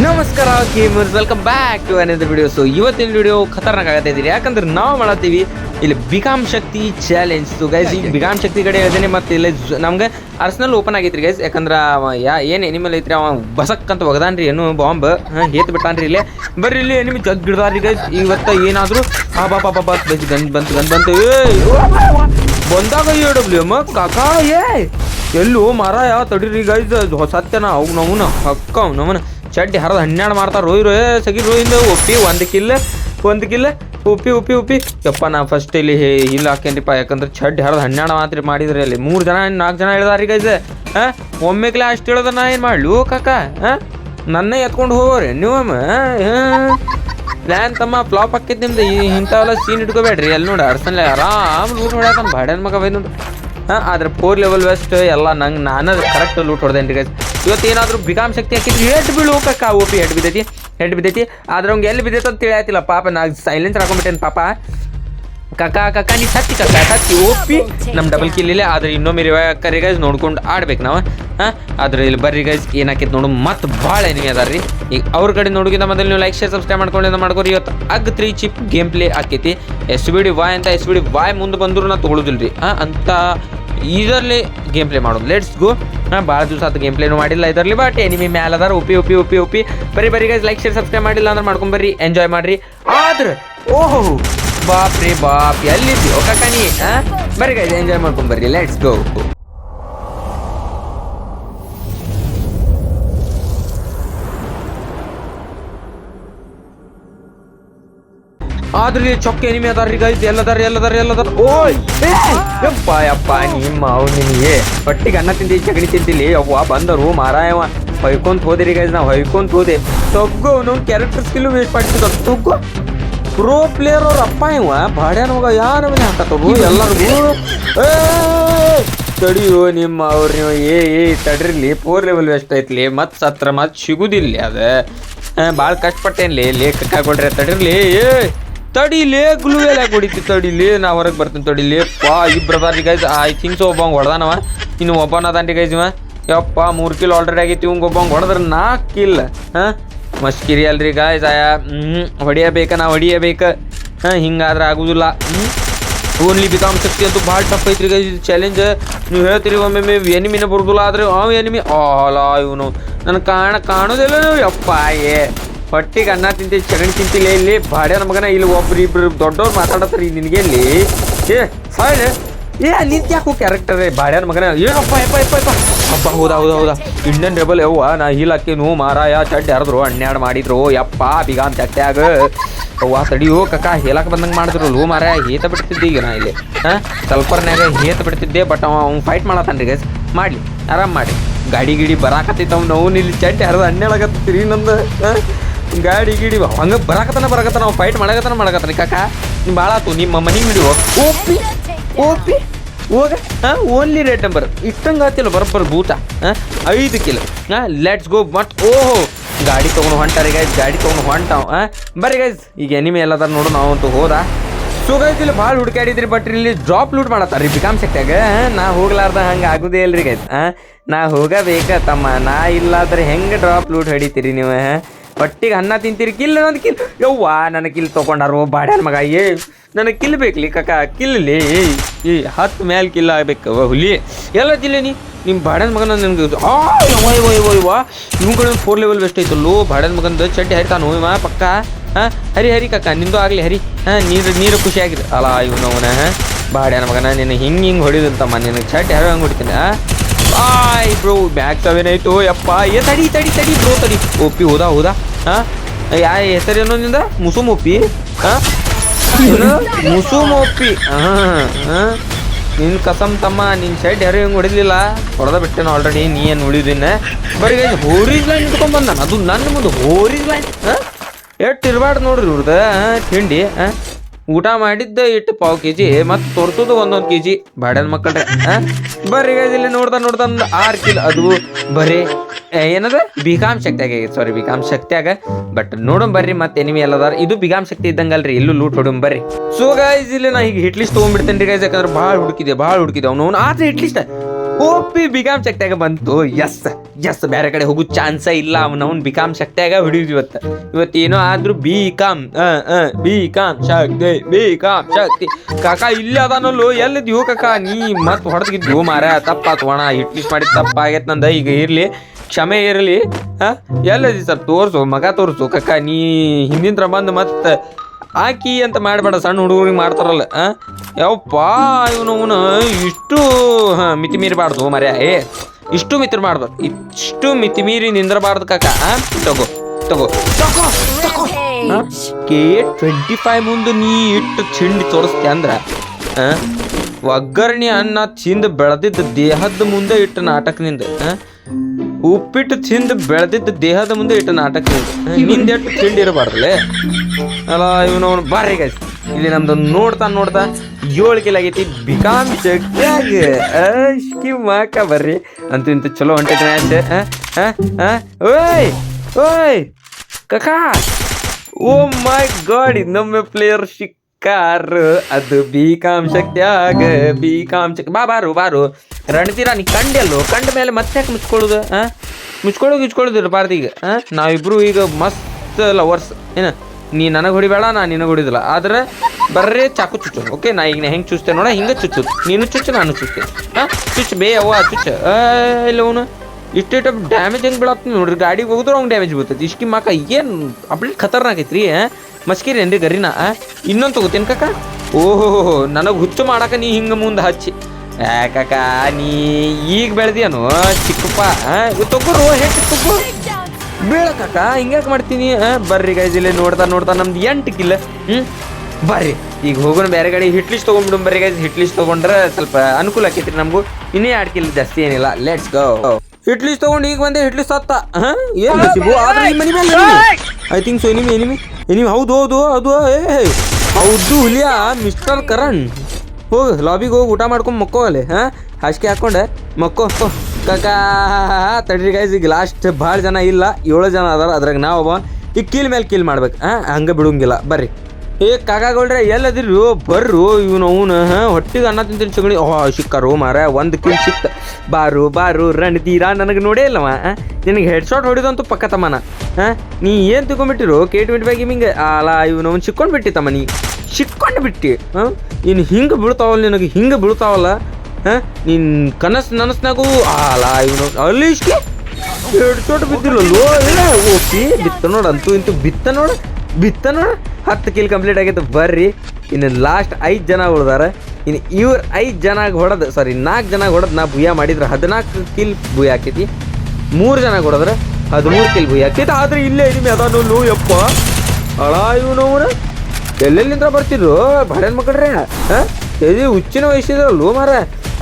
ನಮಸ್ಕಾರ gamers welcome back to another video so ಇವತ್ತಿನ video ಖತರ್ನಾಕ್ ಆಗತ್ತೆ ಇದ್ದೀರಿ ಯಾಕಂದ್ರೆ ನಾವು ಮಾಡತ್ತೀವಿ ಇಲ್ಲಿ become Shakti challenge so guys ಈಗ ಬಿಕಾಮ್ ಶಕ್ತಿ ಕಡೆ ಹೇಳ್ದೇನೆ ಮತ್ತೆ ಇಲ್ಲಿ ನಮ್ಗೆ ಅರ್ಸನಲ್ ಓಪನ್ ಆಗೈತ್ರಿ ಗೈಸ್ ಯಾಕಂದ್ರೆ ಅವ ಯಾ ಏನು ಎನಿಮಲ್ ಐತ್ರಿ? ಅವ ಬಸಕ್ ಅಂತ ಒಗದಾನ್ರಿ ಏನು ಬಾಂಬ್. ಹೇತ್ ಬಿಟ್ಟಾನ್ರಿ ಇಲ್ಲಿ. ಬರ್ರಿ ಇಲ್ಲಿ ಎನಿಮಿ ಜಗ್ ಗಿಡದಾರ್ರಿ ಗೈಸ್ ಇವತ್ತ ಏನಾದ್ರು ಆ ಬಾ ಬಾ ಬಾ ಗನ್ ಬಂತು ಗನ್ ಬಂತು. ಬಂದಾಗ ಎ ಡಬ್ಲ್ಯೂ ಎಂ ಕಾಕಾ ಏ ಎಲ್ಲೋ ಮರ ಯಾವ ತಡೀರಿ ಗೈಸ್ ಸತ್ಯನ ಅವು ನವನ ಹಕ್ಕ ಅವ್ ನವನ ಚಡ್ಡಿ ಹರದ ಹನ್ನೆರಡು ಮಾಡ್ತಾರೆ. ರೋಯ್ ರೋಯ್ ಸಗಿ ರೋಯಿಂದ ಒಪ್ಪಿ ಒಂದು ಕಿಲ್ಲ ಒಂದು ಕಿಲ್ಲ ಉಪ್ಪಿ ಉಪ್ಪಿ ಉಪ್ಪಿ. ಯಪ್ಪ ನಾ ಫಸ್ಟ್ ಇಲ್ಲಿ ಇಲ್ಲ ಹಾಕೇನ್ರಿಪ್ಪ ಯಾಕಂದ್ರೆ ಚಡ್ಡಿ ಹರದ ಹನ್ನೆರಡು ಮಾತ್ರ ಮಾಡಿದ್ರಿ ಅಲ್ಲಿ ಮೂರು ಜನ, ನಾಲ್ಕು ಜನ ಹೇಳ್ದಾರಿ ಗೈಸ್ ಹಾಂ? ಒಮ್ಮೆಗ್ಲೆ ಅಷ್ಟು ಹೇಳೋದ ನಾ ಏನು ಮಾಡ್ಲು? ಕಾಕ, ಹಾಂ? ನನ್ನ ಎತ್ಕೊಂಡು ಹೋಗೋರಿ, ನೀವು ಪ್ಲ್ಯಾನ್ ತಮ್ಮ ಫ್ಲಾಪ್ ಆಕೈತಿ ನಿಮ್ದು ಇಂಥವೆಲ್ಲ ಸೀನ್ ಇಟ್ಕೋಬೇಡ್ರಿ. ಎಲ್ಲಿ ನೋಡಿ ಅರ್ಸನ್ಲೆ ಆರಾಮ್ ಲೂಟ್ ಹೊಡ್ಯಾಕ ಬಾಡ್ಯಾನ ಮಗ ಬೈ ನೋಡಿ. ಹಾಂ, ಆದ್ರೆ ಫೋರ್ ಲೆವೆಲ್ ವೆಸ್ಟ್ ಎಲ್ಲ ನಂಗೆ ನಾನು ಕರೆಕ್ಟ್ ಲೂಟ್ ಹೊಡೆದೇನ್ರಿ ಗೈಸ್ ಇವತ್ತು ಏನಾದರೂ ಬಿಕಾಮ್ ಶಕ್ತಿ ಹಾಕಿದ್ರೆ ಹೆಡ್ ಬೀಳು ಓ ಓಪಿ ಹೆಡ್ ಬಿದ್ದೈತಿ ಹೆಡ್ ಬಿದ್ದೈತಿ. ಆದ್ರೆ ಅವ್ಗೆ ಎಲ್ಲಿ ಬಿದ್ದೈತೆ ಅಂತ ತಿಳಿಯತ್ತಿಲ್ಲ ಪಾಪ ನಾ ಸೈಲೆನ್ಸ್ ಹಾಕೊಂಡ್ಬಿಟ್ಟೇನು ಪಾಪ. ಕಕ್ಕ ಕಕ್ಕ, ನೀ ಸತ್ತಿ ಕಕ್ಕ, ಸತ್ತಿ ಓಪಿ ನಮ್ಮ ಡಬಲ್ ಕಿಲ್ ಆದ್ರೆ ಇನ್ನೊಮ್ಮೆ ಕರಿ ಗೈಸ್ ನೋಡ್ಕೊಂಡು ಆಡ್ಬೇಕು ನಾವು. ಆದ್ರೆ ಇಲ್ಲಿ ಬರ್ರಿ ಗೈಸ್ ಏನಾಕೈತೆ ನೋಡು. ಮತ್ತೆ ಭಾಳ ಎನಿಮಿ ಅದಾರ ರೀ ಈಗ ಅವ್ರ ಕಡೆ ನೋಡಿದ ಮೊದಲು ನೀವು ಲೈಕ್ ಶೇರ್ ಸಬ್ಸ್ಕ್ರೈಬ್ ಮಾಡ್ಕೊಂಡು ಮಾಡ್ಕೊರಿ. ಇವತ್ತು ಅಗ್ ತ್ರೀ ಚಿಪ್ ಗೇಮ್ ಪ್ಲೇ ಆಕೈತಿ. ಎಸ್ ಬಿ ಡಿ ವಾಯ್ ಅಂತ ಎಸ್ ಬಿ ಡಿ ವಾಯ್ ಮುಂದೆ ಬಂದ್ರು ನಾ ತೊಗೊಳೋದಿಲ್ಲ ರೀ ಅಂತ ಇದರಲ್ಲಿ ಗೇಮ್ ಪ್ಲೇ ಮಾಡೋದು. ಲೆಟ್ಸ್ ಗೋ ನಾನು ಭಾಳ ದಿವಸ ಅದು ಗೇಮ್ ಪ್ಲೇನು ಮಾಡಿಲ್ಲ ಇದರಲ್ಲಿ ಬಟ್ ಎನಿಮಿ ಮ್ಯಾಲ ಅದಾರ. ಉಪಿ ಉಪಿ ಉಪಿ ಉಪಿ ಬರೀ, ಬರಿ ಗೈಸ್ ಲೈಕ್ ಶೇರ್ ಸಬ್ಸ್ಕ್ರೈಬ್ ಮಾಡಿಲ್ಲ ಅಂದ್ರೆ ಮಾಡ್ಕೊಂಬರ್ರಿ ಎಂಜಾಯ್ ಮಾಡ್ರಿ. ಆದ್ರೆ, ಓಹೋ, ಬಾಪ್ರಿ, ಬಾಪ್, ಎಲ್ಲಿದ್ದಿ? ಓ ಕಕ್ಕನಿ ಹಾಂ? ಬರ್ರಿ ಗೈಸ್ ಎಂಜಾಯ್ ಮಾಡ್ಕೊಂಬರ್ರಿ ಲೆಟ್ಸ್ ಗೋ ಆದ್ರೆ ಚೊಕ್ಕ ಎನಿಮಿ ಅದಾರ್ರಿ ಗೈಸ್ ಎಲ್ಲದಾರ ಎಲ್ಲದಾರ ಎಲ್ಲದಾರ ಓಯ್ ಯಪ್ಪ ಯಪ್ಪ, ನಿಮ್ಮ ಅವ್ ನಿನಗೆ ಪಟ್ಟಿಗೆ ಅನ್ನ ತಿಂದಿ, ಚಗಣಿ ತಿಂತಿಲಿ ಅವ್ವ ಬಂದರು, ಮಾರಾಯವ. ಹೊಯ್ಕೊಂತ ಹೋದಿರಿ ಗೈಸ್ ನಾವು ಹೊಯ್ಕೊಂತ ಹೋದೆ. ತಗ್ಗು ಅವ್ನು ಕ್ಯಾರೆಕ್ಟರ್ ಸ್ಕಿಲ್ ವೇಸ್ಟ್ ಮಾಡ್ತಿದ್ದ ತಗ್ಗು. ಪ್ರೋ ಪ್ಲೇಯರ್ ಅವ್ರ ಅಪ್ಪ ಇವ ಬಾಡ್ಯಾನ ಮಗ, ಯಾರ ಮನೆ ಹಾಕತ್ತವ್ರು ಎಲ್ಲರಿಗೂ ತಡಿಯೋ ನಿಮ್ಮ ಅವ್ರು ನೀವು. ಏ ಏ ತಡ್ರಿಲಿ ಫೋರ್ ಲೆವೆಲ್ ವೇಸ್ಟ್ ಐತ್ಲಿ ಮತ್ತೆ ಸತ್ರ ಮತ್ತೆ ಸಿಗುದಿಲ್ಲ ಅದ. ಭಾಳ ಕಷ್ಟಪಟ್ಟೇನ್ಲಿ. ಲೇ ಕಕ್ಕಾಕೊಳ್ರಿ ತಡಿರ್ಲಿ ಏ ತಡಿಲೇ ಗ್ಲೂ ಎಲ್ಲ ಹೊಡಿತಿ ತಡಿಲಿ ನಾ ಹೊರಗೆ ಬರ್ತೀನಿ ತಡಿಲಿ ಪಾ, ಇಬ್ರು ಅದಾರ್ರಿ ಗೈಸ್ ಐ ಥಿಂಕ್ ಸೊ ಒಬ್ಬಂಗೆ ಹೊಡ್ದಾನವ. ಇನ್ನು ಒಬ್ಬನ ಅದಾನ್ರಿ ಗೈಸ್ ಇವ. ಯಪ್ಪ, ಮೂರು ಕಿಲ್ ಆಲ್ರೆಡಿ ಆಗೈತಿ, ಇವಂಗೆ ಒಬ್ಬಂಗೆ ಹೊಡೆದ್ರೆ ನಾಲ್ಕು ಕಿಲ್ ಹಾಂ? ಮಸ್ಕಿರಿ ಅಲ್ರಿ ಗಾಯ್ಸ್ ಆಯ. ಹ್ಞೂ ಹೊಡಿಯಬೇಕ, ನಾ ಹೊಡಿಯಬೇಕು. ಹಾಂ, ಹಿಂಗಾದ್ರೆ ಆಗುದಿಲ್ಲ. ಹ್ಞೂ ಓನ್ಲಿ ಬಿಕಾಮ್ ಶಕ್ತಿ ಅಂತೂ ಭಾಳ ಟಫ್ ಐತ್ರಿ ಗೈಸ್ ಚಾಲೆಂಜ್ ನೀವು ಹೇಳ್ತೀರಿ ಒಮ್ಮೊಮ್ಮೆ ಎನಿಮಿನ ಬರುದಿಲ್ಲ ಆದ್ರೆ, ಅವ ಎನಿಮಿ ಆಲ ಇವನು. ನನಗೆ ಕಾಣ ಕಾಣೋದಿಲ್ಲ ನೀವು ಯಪ್ಪ ಏ ಹೊಟ್ಟಿಗೆ ಅನ್ನ ತಿಂತಿ, ಚಗಣಿ ತಿಂತಿಲ್ಲ ಇಲ್ಲಿ ಬಾಡ್ಯಾನ ಮಗನ, ಇಲ್ಲಿ ಒಬ್ರು ಇಬ್ರು ದೊಡ್ಡವ್ರು ಮಾತಾಡತ್ತಾರೆ ನಿನಗೆ ಇಲ್ಲಿ. ಏ ಸಾಯ್ಲೆ ಏ, ನಿಂತ ಯಾಕೋ ಕ್ಯಾರೆಕ್ಟರ್ ಬಾಡ್ಯಾನ ಮಗನ, ಏನಪ್ಪ ಯಪ್ಪ ಯಪ್ಪ ಯಪ್ಪ ಅಪ್ಪ ಹೌದಾ ಹೌದಾ ಹೌದಾ. ಇಂಡಿಯನ್ ರೆಬಲ್ ಯವ್ವ, ನಾ ಹೀಲಕ್ಕೇನು ಮಾರಾಯ ಚಡ್ ಯಾರದ್ರು ಹನ್ನೆರಡು ಮಾಡಿದ್ರು. ಯಪ್ಪ, ಬಿಗಾನ್ ಚಟ್ಟ್ಯಾಗ ಅವ್ವ, ತಡಿಯೋ, ಕಕ್ಕ, ಹೇಳಕ್ ಬಂದಂಗೆ ಮಾಡಿದ್ರು ಲೂ ಮಾರಾಯ, ಹೇತ ಬಿಡ್ತಿದ್ದೆ ಈಗ ನಾ ಇಲ್ಲಿ. ಹಾಂ ಸಲ್ಪರ್ನಾಗ ಹೇತ ಬಿಡ್ತಿದ್ದೆ ಬಟ್ ಅವ, ಅವ್ನು ಫೈಟ್ ಮಾಡತ್ತಾನ್ರಿ ಗೈಸ್ ಮಾಡಲಿ, ಆರಾಮ್ ಮಾಡಿ ಗಾಡಿ ಗಿಡಿ ಬರಾಕತ್ತಿತ್ತು ಅವ್ನು ಅವ್ನು ಇಲ್ಲಿ ಚಡ್ಡಿ ಹರಿದು ಹನ್ನೆರಡು ಆಗತ್ತಿರಿ ನಂದು. ಹಾಂ? ಗಾಡಿ ಗಿಡಿ ಹಂಗ ಬರಾಕತನ ಬರಾಕತನ ನಾವು ಫೈಟ್ ಮಾಡಕತನ ಮಾಡಕತನ. ಕಾಕ, ನಿಮ್ ಭಾಳ ಆತು ನಿಮ್ಮ ಮನಿ ಹಿಡಿಯೋ. ಓಪಿ ಓಪಿ, ಹೋಗ. ಹಾಂ ಓನ್ಲಿ ರೇಟ್ ನಂಬರ್ ಇಷ್ಟಂಗೆ ಆತಿಲ್ಲ ಬರೋಬ್ಬರ ಭೂತ. ಐದು ಕಿಲೋ ಹಾಂ ಲೆಟ್ಸ್ ಗೋ ಮಟ್ ಓಹೋ, ಗಾಡಿ ತೊಗೊಂಡು ಹೊಂಟಾರಿ ಗೈಸ್ ಗಾಡಿ ತೊಗೊಂಡು ಹೊಂಟಾವ. ಹಾಂ, ಬರ್ರಿ ಗೈಸ್ ಈಗ ಎನಿಮೆ ಎಲ್ಲದಾರ ನೋಡು ನಾವಂತೂ ಹೋದ. ಸೊ ಗೈಸ್ ಇಲ್ಲಿ ಭಾಳ ಹುಡುಕಾಡಿದ್ರಿ ಬಟ್ ಇಲ್ಲಿ ಡ್ರಾಪ್ ಲೂಟ್ ಮಾಡತ್ತಾರ. ರೀ ಬಿಕಾಮ್ ಸೆಕ್ಟಾಗ ನಾ ಹೋಗ್ಲಾರ್ದ ಹಂಗೆ ಆಗುದೇ ಇಲ್ರಿ ಗೈಸ್ ಹಾಂ, ನಾ ಹೋಗಬೇಕ, ತಮ್ಮ. ನಾ ಇಲ್ಲಾದ್ರೆ ಹೆಂಗೆ ಡ್ರಾಪ್ ಲೂಟ್ ಹೊಡಿತೀರಿ ನೀವು, ಹಾಂ? ಹೊಟ್ಟಿಗೆ ಅನ್ನ ತಿಂತೀರಿ, ಕಿಲ್ ಒಂದು ಕಿಲ್. ಯವ್ವ, ನನ್ನ ಕಿಲ್ ತೊಗೊಂಡಾರು, ಬಾಡ್ಯಾನ ಮಗ, ಏ, ನನಗೆ ಕಿಲ್ ಬೇಕ್ಲಿ ಕಕ್ಕ ಕಿಲ್ಲಿ ಏ ಹತ್ತು ಮೇಲೆ ಕಿಲ್ ಆಗ್ಬೇಕು ಹುಲಿ. ಎಲ್ಲ ಜಿಲ್ಲೆ ನೀ. ನಿಮ್ಮ ಬಾಡ್ಯಾನ ಮಗನ ನನಗೆ ಆ ಓಯ್ ಓಯ್ ವಯ್ ವಾ ಇವುಗಳು ಫೋರ್ ಲೆವೆಲ್ ಬೆಸ್ಟ್ ಲೋ ಬಾಡ್ಯಾನ ಮಗನ ಚಡ್ಡಿ ಹರಿತಾನು ಇವ ಪಕ್ಕ. ಹಾಂ, ಹರಿ ಹರಿ ಕಕ್ಕ ನಿಂದು ಆಗಲಿ, ಹರಿ. ಹಾಂ, ನೀರು ನೀರು ಖುಷಿಯಾಗಿದೆ ಅಲ್ಲ ಇವನು ಅವನ, ಹಾಂ. ಬಾಡ್ಯಾನ ಮಗನ, ನಿನ್ನ ಹಿಂಗೆ ಹಿಂಗೆ ಹೊಡಿದಂತಮ್ಮ, ನಿನಗೆ ಚಡ್ಡಿ ಹರಿ ಹಂಗೆ ಹೊಡಿತೀನಿ ಆಯ್ ಬ್ರೋ ಬ್ಯಾಗ್ ಸವೇನಾಯ್ತು ಯಪ್ಪ. ಏ, ತಡಿ ತಡಿ ತಡಿ, ಬ್ರೋ, ತಡಿ. ಒಪ್ಪಿ, ಹೋದಾ ಹೋದಾ. ಹಾ ಯಾ ಹೆಸರೇನೋ ನಿಂದ? ಮುಸುಮೊಪ್ಪಿ? ಹಾ ಮುಸುಮೊಪ್ಪಿ. ಹಾ ಹಾ ನಿನ್ ಕಸಮ್ ತಮ್ಮ, ನಿನ್ ಶೆಡ್ ಯಾರು ಹೆಂಗೆ ಹೊಡಿಲಿಲ್ಲ? ಹೊಡೆದ ಬಿಟ್ಟೆನ ಆಲ್ರೆಡಿ ನೀ ಏನು ಉಳಿದಿನ ಬರೀ ಹೋರಿಸ್ ಲೈನ್ ಇಟ್ಕೊಂಡ್ ಬಂದಾನ. ಅದು ನನ್ನ ಮುಂದೆ ಹೋರಿಸ್ ಲೈನ್ ಎಷ್ಟು ಇರಬಾರ್ದು ನೋಡ್ರಿ ಇವ್ರದ ತಿಂಡಿ ಊಟ ಮಾಡಿದ್ದ ಇಟ್ಟು ಪಾವು ಕೆ ಜಿ ಮತ್ತು ತೋರ್ಸೋದು ಒಂದೊಂದು ಕೆ ಜಿ ಬಾಡ್ಯಾನ ಮಕ್ಕಳ್ರೆ ಬರ್ರಿ ಇಲ್ಲಿ ನೋಡ್ದ ನೋಡ್ದ ಆರು ಕಿಲ್ ಅದು, ಬರೀ ಏನದ? ಬಿಕಾಮ್ ಶಕ್ತಿಯಾಗ ಸಾರಿ ಬಿಕಾಮ್ ಶಕ್ತಿಯಾಗ ಬಟ್ ನೋಡೋಣ ಬರ್ರಿ ಮತ್ತೆ ಎನಿಮಿ ಎಲ್ಲದಾರ. ಇದು ಬಿಕಾಮ್ ಶಕ್ತಿ ಇದ್ದಂಗಲ್ರಿ. ಎಲ್ಲೂ ಲೂಟ್ ಹೊಡೋಣ ಬರ್ರಿ. ಸೊ ಗಾಯ್ಸ್ ಇಲ್ಲಿ ನಾ ಈಗ ಹಿಟ್ಲಿಸ್ಟ್ ತೊಗೊಂಡ್ಬಿಡ್ತೇನೆ ರೀ ಗೈಸ್ ಯಾಕಂದ್ರೆ ಭಾಳ ಹುಡುಕಿದೆ ಭಾಳ ಹುಡುಕಿದೆ. ಅವ್ನು ಆದ್ರೆ ಹಿಟ್ ಓಪಿ ಬಿಕಾಮ್ ಶಕ್ತಿಯಾಗ ಬಂತು. ಎಸ್ ಎಸ್ ಬೇರೆ ಕಡೆ ಹೋಗೋ ಚಾನ್ಸ ಇಲ್ಲ. ಅವನವನ್ ಬಿಕಾಮ್ ಶಕ್ತಿಯಾಗ ಹಿಡಿದ್ವಿ ಇವತ್ತು. ಇವತ್ತು ಏನೋ ಆದ್ರೂ become become Shakti become Shakti ಕಾಕ, ಇಲ್ಲಿ ಅದಾನಲ್ಲೋ ಎಲ್ಲಿದ್ಯೋ ಕಾಕ? ನೀ ಮತ್ ಹೊಡೆದಿದ್ದು ಮಾರ ತಪ್ಪಾತು ಒಣ ಇಟ್ಲಿಸ್ ಮಾಡಿ ಆಗೇತ್ ನಂದ. ಈಗ ಇರ್ಲಿ, ಕ್ಷಮೆ ಇರಲಿ ಹಾ ಎಲ್ಲದಿ ಸರ್? ತೋರಿಸು, ಮಗ ತೋರಿಸು ಕಕ್ಕ ನೀ ಹಿಂದಿನ ಬಂದು ಮತ್ತೆ ಹಾಕಿ ಅಂತ ಮಾಡಬೇಡ, ಸಣ್ಣ ಹುಡುಗರಿಗೆ ಮಾಡ್ತಾರಲ್ಲ ಯಾವಪ್ಪ ಇವನು ಅವನು ಇಷ್ಟು, ಹಾ, ಮಿತಿ ಮೀರಬಾರ್ದು ಮರ್ಯ, ಏ, ಇಷ್ಟು ಮಿತಿ ಮಾಡ್ಬಾರ್ದು, ಇಷ್ಟು ಮಿತಿ ಮೀರಿ ನಿಂದ್ರಬಾರ್ದು ಕಾಕ ತಗೋ ತಗೋ ತಗೋ ತಗೋ ಕೆ ಟ್ವೆಂಟಿ ಫೈವ್ ಮುಂದೆ ನೀ ಇಟ್ಟು ಚಿಂಡಿ ತೋರಿಸ್ತೀಯ ಅಂದ್ರ ಒಗ್ಗರಣೆ ಅನ್ನ ಚಿಂದ ಬೆಳೆದಿದ್ದ ದೇಹದ ಮುಂದೆ ಇಟ್ಟು ನಾಟಕನಿಂದ ಆ? ಉಪ್ಪಿಟ್ಟು ತಿಂದು ಬೆಳೆದಿದ್ದ ದೇಹದ ಮುಂದೆ ಇಟ್ಟು ನಾಟಕ ನಿಂದೆಟ್ಟು ತಿಂಡಿ ಇರಬಾರ್ದಲ್ಲೇ? ಅಲ್ಲ, ಇವನು ಅವನು ಬಾರಿ ಗೈಸ್ ಇಲ್ಲಿ ನಮ್ದು ನೋಡ್ತಾ ನೋಡ್ತಾ ಏಳು ಕಿಲ್ ಆಗೈತಿ ಬಿಕಾಮ್ ಶಕ್ತಿಯಾಗ ಅಷ್ಟಿ ಮಾಕ ಬರ್ರಿ. ಅಂತ ಇಂತ ಚಲೋ ಹೊಂಟೈತಿ ಹಾ ಓಯ್ ಓಯ್, ಕಕಾ. ಓ ಮೈ ಗಾಡ್, ಇನ್ನೊಮ್ಮೆ ಪ್ಲೇಯರ್ ಶಿಕ್ಕಾರ್ ಅದು ಬಿ ಕಾಮ್ ಶಕ್ತಿಯಾಗ ಬಿ ಕಾಮ್ ಶಕ್ತಿ ಬಾ, ಬಾರು ಬಾರು. ರಣತೀರ ನೀ ಕಂಡೆಲ್ಲೋ? ಕಂಡ ಮೇಲೆ ಮತ್ತೆ ಯಾಕೆ ಮುಚ್ಕೊಳ್ಳೋದು ಹಾಂ ಮುಚ್ಕೊಳ್ಳೋದು ಮುಚ್ಕೊಳ್ಳೋದಿಲ್ಲ ಪಾರ್ಟಿಗೆ ಹಾಂ ನಾವಿಬ್ರು ಈಗ ಮಸ್ತ್ ಲವರ್ಸ್ ಏನ? ನೀ ನನಗೆ ಹೊಡಿಬೇಡ, ನಾ ನಿನಗೆ ಹೊಡಿದಿಲ್ಲ. ಆದ್ರೆ ಬರ್ರೆ ಚಾಕು ಚುಚ್ಚು ಓಕೆ? ನಾ ಈಗ ಹೆಂಗೆ ಚುಚ್ತೇನೆ ನೋಡ, ಹಿಂಗೆ ಚುಚ್ಚು ನೀನು ಚುಚ್ಚು, ನಾನು ಚುಚ್ಚೆ. ಹಾಂ ಚುಚ್ಚು, ಬೇ, ಅವ್ವ, ಚುಚ್ಚ. ಇಲ್ಲ ಅವನು. ಇಷ್ಟು ಡ್ಯಾಮೇಜ್ ಹೆಂಗೆ ಬೀಳತ್ತ ನೋಡ್ರಿ, ಗಾಡಿಗೆ ಹೋಗಿದ್ರು ಅವ್ನು ಡ್ಯಾಮೇಜ್ ಬೀಳ್ತೈತಿ. ಇಷ್ಟಿ ಮಾಕ ಏನು ಅಪ್ಡೇಟ್ ಖತರ್ನಾಕ್ ಐತ್ರಿ ಮಸ್ಕಿರಿ ಏನ್ರಿ ಗರಿನ ಇನ್ನೊಂದು ತಗೋತೇನೆ ಕಾಕ? ಓಹೋ ನನಗೆ ಹುಚ್ಚು ಮಾಡಾಕ ನೀ ಹಿಂಗೆ ಮುಂದೆ ಹಚ್ಚಿ. ಯಾಕಕ್ಕ ನೀ ಈಗ ಬೆಳೆದಿಯನು? ಚಿಕ್ಕಪ್ಪ ತಗೋರು ಹೆಚ್ಚು ತಗೋ ಬೀಳಕಕ್ಕ ಹಿಂಗ್ಯಾಕೆ ಮಾಡ್ತೀನಿ? ಬರ್ರಿ ಗೈಸ್ ಇಲ್ಲಿ ನೋಡ್ತಾ ನೋಡ್ತಾ ನಮ್ದು ಎಂಟು ಕಿಲ್ಲ ಹ್ಞೂ ಬರ್ರಿ. ಈಗ ಹೋಗೋಣ ಬೇರೆ ಗಾಡಿ ಹಿಟ್ ಲಿಸ್ಟ್ ತೊಗೊಂಡ್ಬಿಡು ಬರ್ರಿ ಗೈಸ್ ಹಿಟ್ ಲಿಸ್ಟ್ ತೊಗೊಂಡ್ರೆ ಸ್ವಲ್ಪ ಅನುಕೂಲ ಆಕೈತ್ರಿ ನಮಗೂ. ಇನ್ನೇ ಎರಡು ಕಿಲ್ ಜಾಸ್ತಿ ಏನಿಲ್ಲ. ಲೆಟ್ಸ್ ಗೋ ಹಿಟ್ ಲಿಸ್ಟ್ ತೊಗೊಂಡು ಈಗ ಬಂದೆ ಹಿಟ್ ಲಿಸ್ಟ್ ಹತ್ತ. ಹಾಂ? ಏನು ನಸೀಬು? ಆದ್ರೆ ಈ ಮನೆ ಮೇಲೆ I think so enemy enemy enemy ಹೌದು ಹೌದು ಅದು ಏ ಹೌದು, ಹುಲಿಯಾ ಮಿಸ್ಟರ್ ಕರಣ್. ಹೋ ಲಾಬಿಗೆ ಹೋಗಿ ಊಟ ಮಾಡ್ಕೊಂಡು ಮಕ್ಕೋ ಅಲ್ಲಿ, ಹಾಂ? ಹಾಸಿಗೆ ಹಾಕ್ಕೊಂಡೆ ಮಕ್ಕೋ ಕಕಾ, ತಡ್ರಿ ಗೈಸ್ ಈಗ ಲಾಸ್ಟ್ ಭಾಳ ಜನ ಇಲ್ಲ, ಏಳು ಜನ ಅದಾರ, ಅದ್ರಾಗ ನಾವು ಈಗ ಕೀಲ್ ಮೇಲೆ ಕೀಲ್ ಮಾಡ್ಬೇಕು, ಹಾಂ? ಹಂಗೆ ಬಿಡೋಂಗಿಲ್ಲ, ಬರ್ರಿ. ಏ, ಕಾಕಾಗಳ್ರೆ ಎಲ್ಲದಿರು ಬರ್ರು, ಇವನು ಅವನು ಹೊಟ್ಟಿಗೆ ಅನ್ನ ತಿಂತೀನಿ ಚಗಣಿ ಓ ಸಿಕ್ಕಾರು ಮಾರ ಒಂದು ಕಿಲ್ ಸಿಕ್ತ ಬಾರು ಬಾರು ರಣಧೀರ ನನಗೆ ನೋಡೇ ಇಲ್ಲವ ನಿನಗೆ ಹೆಡ್ ಶಾಟ್ ಹೊಡಿದಂತೂ ಪಕ್ಕ ತಮ್ಮನ ಹಾಂ ನೀ ಏನು ತಿಳ್ಕೊಂಬಿಟ್ಟಿರು? ಕೇಟ್ ಟ್ವೆಂಟಿ ಬಾಗಿ ಗೇಮಿಂಗ್ ಅಲ್ಲ, ಇವನು ಅವ್ನು ಸಿಕ್ಕೊಂಡು ಬಿಟ್ಟಿ ತಮ್ಮ ನೀ. ಸಿಕ್ಕೊಂಡು ಬಿಟ್ಟಿ ಹಾಂ ಇನ್ನು ಹಿಂಗೆ ಬೀಳ್ತಾವಲ್ಲ, ನಿನಗೆ ಹಿಂಗೆ ಬೀಳ್ತಾವಲ್ಲ ಹಾಂ ನಿನ್ನ ಕನಸು ನನಸ್ನಾಗೂ, ಅಲ್ಲ, ಇವನು ಅಲ್ಲಿ ಇಷ್ಟೇ ಎರಡು ಚೋಟ ಬಿದ್ದಿಲ್ಲ ಇಲ್ಲ ಓಕೆ ಬಿತ್ತ ನೋಡು, ಅಂತೂ ಇಂತೂ ಬಿತ್ತ ನೋಡು, ಬಿತ್ತ ನೋಡ. ಹತ್ತು ಕಿಲ್ ಕಂಪ್ಲೀಟ್ ಆಗೈತೆ ಬರ್ರಿ. ಇನ್ನು ಲಾಸ್ಟ್ ಐದು ಜನ ಉಳ್ದಾರ. ಇನ್ನು ಇವ್ರು ಐದು ಜನ ಹೊಡೆದು ಸಾರಿ ನಾಲ್ಕು ಜನ ಹೊಡೆದು ನಾ ಭುಯ ಮಾಡಿದ್ರೆ ಹದಿನಾಲ್ಕು ಕಿಲ್ ಭೂಯ ಆಕೈತಿ. ಮೂರು ಜನ ಹೊಡೆದ್ರೆ ಹದಿಮೂರು ಕಿಲ್ ಭುಯ ಆಕೈತಿ. ಆದ್ರೆ ಇಲ್ಲೇ ಇನಿಮೆ ಅದಾನು ಯಪ್ಪ. ಅಳ ಇವನು ಅವನ. ಎಲ್ಲೆಲ್ಲಿಂದ ಬರ್ತಿದ್ರು ಬಾಡ್ಯಾನ ಮಕ್ಕಳ್ರೆ. ಹಾಂ? ಎದಿ ಹುಚ್ಚಿನ ವಯಸ್ಸಿದ್ರಲ್ಲೋ ಮಾರ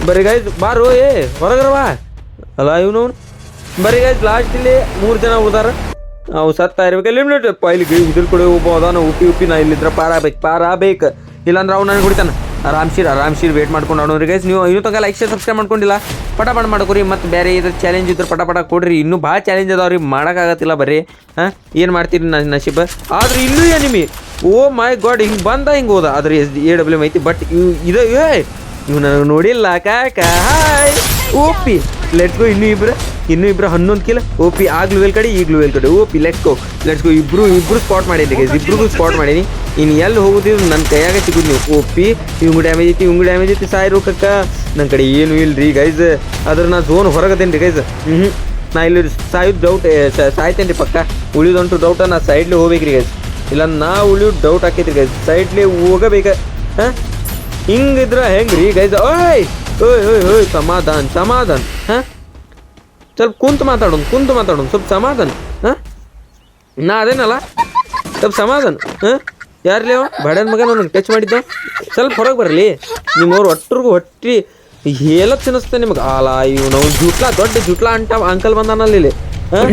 ಬರೀ ಗಾಯ್ಸ್ ಬಾರು, ಏ ಹೊರಗರವಾ ಅಲ್ಲ ಇವನು ಬರೀ ಗಾಯ್ಸ್ ಲಾಸ್ಟ್ ಇಲ್ಲಿ ಮೂರು ಜನ ಉಳ್ದಾರ. ನಾವು ಸತ್ತಾ ಇರ್ಬೇಕು. ಎಲಿಮಿನೇಟ್ ಅಪ್ಪ, ಇಲ್ಲಿ ಇದ್ರ ಕಡೆ ಒಬ್ಬ ಉಪ್ಪಿ ಉಪ್ಪಿ ನಾ ಇಲ್ಲಿದ್ರ ಪಾರ ಬೇಕು ಪಾರ ಬೇಕು ಇಲ್ಲಾಂದ್ರೆ ಅವ್ನು ನನಗೆ ಕುಡಿತಾನೆ. ಆರಾಮ್ಶೀರ್ ಆರಾಮ್ಶೀರ್ ವೇಟ್ ಮಾಡ್ಕೊಂಡು ಗೈಸ್ ನೀವು ಇನ್ನೂ ತನಕ ಲೈಕ್ ಶೇರ್ ಸಬ್ಸ್ಕ್ರೈಬ್ ಮಾಡ್ಕೊಂಡಿಲ್ಲ? ಪಟ ಪಟ ಮಾಡ್ಕೊರಿ. ಮತ್ತು ಬೇರೆ ಇದ್ರ ಚಾಲೆಂಜ್ ಇದ್ರೆ ಪಟ ಪಟ ಕೊಡ್ರಿ. ಇನ್ನೂ ಭಾಳ ಚಾಲೆಂಜ್ ಅದಾವ್ರಿ. ಮಾಡೋಕ್ಕಾಗತ್ತಿಲ್ಲ ಬರೀ ಹಾಂ? ಏನು ಮಾಡ್ತೀರಿ ನನ್ನ ನಶೀಬ್? ಆದ್ರೆ ಇನ್ನೂ ಎನಿಮಿ ಓ ಮೈ ಗಾಡ್ ಹಿಂಗೆ ಬಂದ, ಹಿಂಗೆ ಹೋದ. ಆದ್ರೆ ಎಸ್ ಎ ಡಬ್ಲ್ಯೂ ಐತಿ. ಬಟ್ ಇದು ಏ ಇವ್ ನನಗೆ ನೋಡಿಲ್ಲ, ಕಾಕ. ಹಾಯ್ ಓಪಿ. ಲೆಟ್ಸ್ ಗೋ ಇನ್ನೂ ಇಬ್ರು ಇನ್ನೂ ಇಬ್ರು ಹನ್ನೊಂದು ಕಿಲ ಓಪಿ ಆಗ್ಲೂ ವೇಲ್ ಕಡೆ, ಈಗಲೂ ವೆಲ್ ಕಡೆ. ಓಪಿ ಲೆಟ್ಸ್ ಗೋ ಲೆಟ್ಸ್ ಗೋ ಇಬ್ಬರು ಇಬ್ರು ಸ್ಪಾಟ್ ಮಾಡಿದ್ದೆ ಗೈಸ್ ಇಬ್ಬರಿಗೂ ಸ್ಪಾಟ್ ಮಾಡೀನಿ. ಇನ್ನು ಎಲ್ಲಿ ಹೋಗುದಿದ್ರು ನನ್ನ ಕೈಯಾಗ ಸಿಗುದು ನೀವು. ಓಪಿ ಇವಂಗು ಡ್ಯಾಮೇಜ್ ಐತಿ, ಇವಂಗು ಡ್ಯಾಮೇಜ್ ಐತಿ ಸಾಯಿರು ಕಕ್ಕ ನನ್ನ ಕಡೆ ಇಲ್ಲ ರೀ ಗೈಸ್ ಅದ್ರ ನಾ ಝೋನ್ ಹೊರಗದೇನು ರೀ ಗೈಸ್ ಹ್ಞೂ ನಾ ಇಲ್ಲಿ ಸಾಯೋದು ಡೌಟ್ ಸಾಯ್ತೇನೆ ರೀ ಪಕ್ಕ. ಉಳಿದಂಟು ಡೌಟ ನಾ ಸೈಡ್ಲಿ ಹೋಗ್ಬೇಕ್ರಿ ಗೈಸ್ ಇಲ್ಲ, ನಾ ಉಳಿಯೋದು ಡೌಟ್ ಆಕೈತ್ರಿ ಗೈಸ್ ಸೈಡ್ಲಿ ಹೋಗಬೇಕ, ಹಾಂ? ಹಿಂಗಿದ್ರ ಹೆಂಗ್ರಿ ಗೈಸ್ ಓಯ್! ಓಯ್ ಓಯ್ ಓಯ್, ಸಮಾಧಾನ್ ಸಮಾಧಾನ್, ಹಾಂ? ಸ್ವಲ್ಪ ಕುಂತು ಮಾತಾಡೋಣ ಕುಂತು ಮಾತಾಡೋಣ ಸ್ವಲ್ಪ ಸಮಾಧಾನ, ಹಾಂ? ನಾ ಅದೇನಲ್ಲ? ಸ್ವಲ್ಪ ಸಮಾಧಾನ, ಹಾಂ? ಯಾರ್ಲಿ ಅವ? ಬಡನ್ ಮಗ ನನಗೆ ಟಚ್ ಮಾಡಿದ್ದ? ಸ್ವಲ್ಪ ಹೊರಗೆ ಬರಲಿ. ನಿಮ್ಮವ್ರು ಒಟ್ಟರಿಗೂ ಹೊಟ್ಟಿ ಹೇಳ ತಿನ್ನಿಸ್ತೆ ನಿಮಗೆ. ಅಲ್ಲ ಇವ್ ನಾವು ಜುಟ್ಲಾ, ದೊಡ್ಡ ಜುಟ್ಲಾ ಅಂಟ ಅಂಕಲ್ ಬಂದಾನಲ್ಲಿ ಇಲ್ಲಿ. ಹಾಂ?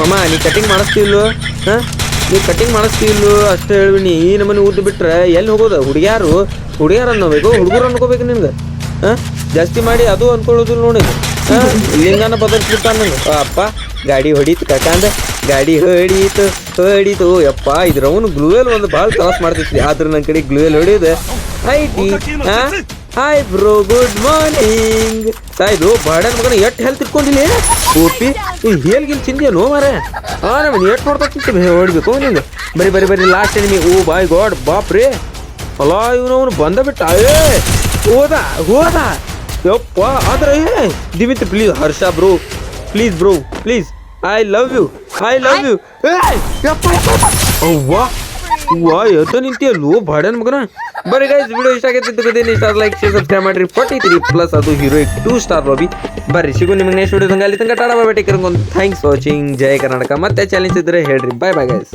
ಮಮ್ಮ, ನೀ ಕಟಿಂಗ್ ಮಾಡಿಸ್ತಿಲ್ಲು ಹಾಂ? ನೀ ಕಟಿಂಗ್ ಮಾಡಿಸ್ತಿಲ್ಲು ಅಷ್ಟೇ ಹೇಳ್ಬಿನಿ ಈ ನಮ್ಮನೆ ಊದ್ ಬಿಟ್ರೆ ಎಲ್ಲಿ ಹೋಗೋದು? ಹುಡುಗ್ಯಾರು? ಹುಡುಗ್ಯಾರು ಅನ್ನೋಬೇಕು ಹುಡುಗರು ಅನ್ಕೋಬೇಕು ನಿನ್ಗೆ? ಹಾಂ? ಜಾಸ್ತಿ ಮಾಡಿ ಅದು ಅನ್ಕೊಳ್ಳೋದು ನೋಡಿ. ಲಿಂಗನ ಬದಲಿಸ್ಬಿಟ್ಟ ನಂಗೆ ಅಪ್ಪ ಗಾಡಿ ಹೊಡೀತು ಕಟ್ಟಂದ ಗಾಡಿ ಹೊಡೀತು ಹೊಡೀತು. ಯಪ್ಪ ಇದ್ರ ಅವನು ಗ್ಲೂವೆಲ್ ಒಂದು ಭಾಳ ತ್ರಾಸ್ ಮಾಡ್ತೈತಿ. ಆದ್ರೆ ನನ್ನ ಕಡೆ ಗ್ಲೂವೆಲ್ ಹೊಡಿಯೋದು. ಹೈ? ಟಿ ಹಾಯ್ ಬ್ರೋ ಗುಡ್ ಮಾರ್ನಿಂಗ್ ಸಾಯ್ದು ಬಾಡನ್ ಮಗನ ಎಷ್ಟು ಹೆಲ್ತ್ ಇಟ್ಕೊಂಡಿಲ್ಲ ಓಪಿ ಈ ಹೇಲ್ ಗಿಲ್ ನೋ ಮಾರೆ ಆ ನಮ್ಮನ್ ಎಟ್ ನೋಡ್ತಾ ಚಿಂತೆ ಹೊಡ್ಬೇಕು ನಿಂಗೆ ಬರಿ ಬರಿ ಬರಿ ಲಾಸ್ಟ್ ಎನಿಮಿ ಓ ಬಾಯ್ ಗಾಡ್ ಬಾಪ್ ರೇ ಅಲ್ಲ ಇವನು ಅವನು ಬಂದ ಬಿಟ್ಟ. ಏ ಹೋದ ಹೋದ. ಯಪ್ಪ ಆದ್ರೆ Divith please Harsha bro please bro please I love you I love you ಅವ್ವಾ ವಾ ಎತ್ತ ನಿಂತಿಯಲ್ಲೋ ಬಾಡನ್ ಮಗನ. ಬರಿ ಗೈಸ್ ವಿಡಿಯೋ ಇಷ್ಟ ಆಗೈತೆ ತಿಳ್ಕೊತೀನಿ ಇಷ್ಟ ಲೈಕ್ ಶೇರ್ ಸಬ್ಸ್ಕ್ರೈಬ್ ಮಾಡ್ರಿ. ಫಾರ್ಟಿ ತ್ರೀ ಪ್ಲಸ್ ಅದು ಹೀರೋಯಿಕ್ ಟೂ ಸ್ಟಾರ್ ಲಾಬಿ ಬರ್ರಿ ಸಿಗು ನಿಮಗೆ ನೆಕ್ಸ್ಟ್ ವಿಡಿಯೋ ಅಲ್ಲಿ ತನಕ ಟಾಡಾ ಬಾಯ್ ಥ್ಯಾಂಕ್ಸ್ ವಾಚಿಂಗ್ ಜಯ ಕರ್ನಾಟಕ. ಮತ್ತೆ ಚಾಲೆಂಜ್ ಇದ್ರೆ ಹೇಳ್ರಿ. ಬಾಯ್ ಬಾಯ್ ಗೈಸ್